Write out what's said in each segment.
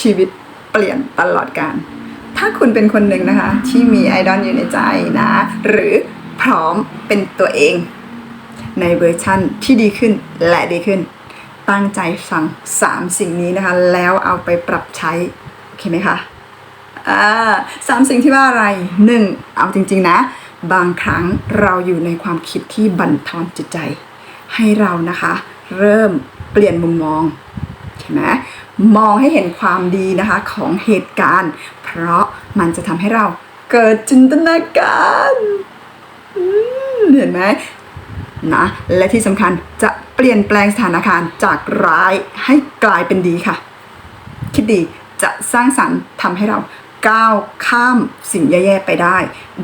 ชีวิตเปลี่ยนตลอดการ ถ้าคุณเป็นคนหนึ่งนะคะ ที่มีไอดอลอยู่ในใจนะ หรือพร้อมเป็นตัวเอง ในเวอร์ชั่นที่ดีขึ้นและดีขึ้น ตั้งใจฟัง 3 สิ่งนี้นะคะ แล้วเอาไปปรับใช้ โอเคไหมคะสามสิ่งที่ว่าอะไรหนึ่งเอาจริง ๆ นะ บางครั้งเราอยู่ในความคิดที่บั่นทอนจิตใจ ให้เรานะคะ เริ่มเปลี่ยนมุมมอง ใช่ไหมมองให้เห็นความดีนะคะของเหตุการณ์ เพราะมันจะทำให้เราเกิดจินตนาการเห็นไหมนะและที่สำคัญจะเปลี่ยนแปลงสถานการณ์จากร้ายให้กลายเป็นดีค่ะ คิดดีจะสร้างสรรค์ทำให้เราก้าวข้ามสิ่งแย่ๆไปได้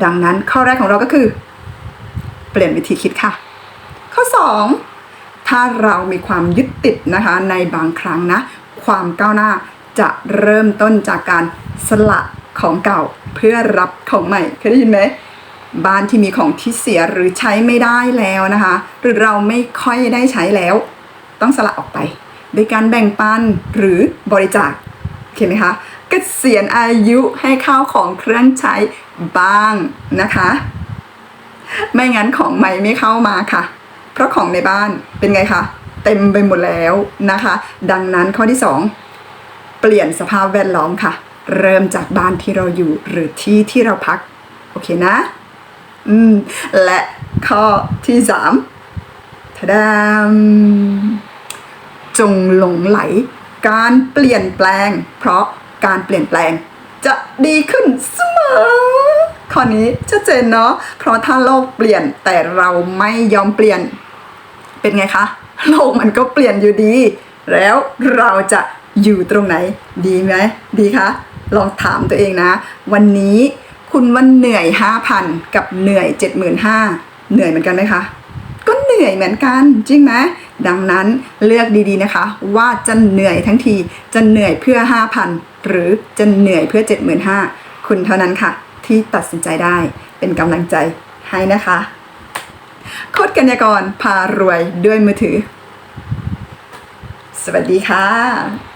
ดังนั้นข้อแรกของเราก็คือ เปลี่ยนวิธีคิดค่ะ ข้อ 2 ถ้าเรามีความยึดติดนะคะในบางครั้งนะ ความก้าวหน้าจะเริ่มต้นจากการสละของเก่าเพื่อรับของใหม่เคยได้ยินไหมบ้านที่มีของที่เสียหรือใช้ไม่ได้แล้วนะคะ หรือเราไม่ค่อยได้ใช้แล้ว ต้องสละออกไปโดยการแบ่งปันหรือบริจาคโอเคไหมคะกเกษียณอายุให้ข้าวของเครื่องใช้บ้างนะคะ ไม่งั้นของใหม่ไม่เข้ามาค่ะ เพราะของในบ้านเป็นไงคะเต็มไปหมดแล้วนะคะ ดังนั้นข้อที่ 2 เปลี่ยนสภาพแวดล้อมค่ะ เริ่มจากบ้านที่เราอยู่หรือที่ที่เราพัก โอเคนะ อืม และข้อที่สามทะดามจงหลงไหล การเปลี่ยนแปลง เพราะการเปลี่ยนแปลง จะดีขึ้นเสมอข้อนี้ชัดเจนเนาะ เพราะถ้าโลกเปลี่ยนแต่เราไม่ยอมเปลี่ยน เป็นไงคะ โลกมันก็เปลี่ยนอยู่ดี แล้วเราจะอยู่ตรงไหน ดีไหมดีคะ ลองถามตัวเองนะ วันนี้คุณว่าเหนื่อยห้าพันกับเหนื่อยเจ็ดหมื่นห้าเหนื่อยเหมือนกันไหมคะ ก็เหนื่อยเหมือนกันจริงไหมดังนั้นเลือกดีๆนะคะ ว่าจะเหนื่อยทั้งทีจะเหนื่อยเพื่อ 5,000 หรือจะเหนื่อยเพื่อ 75,000 คุณเท่านั้นค่ะ ที่ตัดสินใจได้เป็นกำลังใจให้นะคะ โคดกัญญากรพารวยด้วยมือถือ สวัสดีค่ะ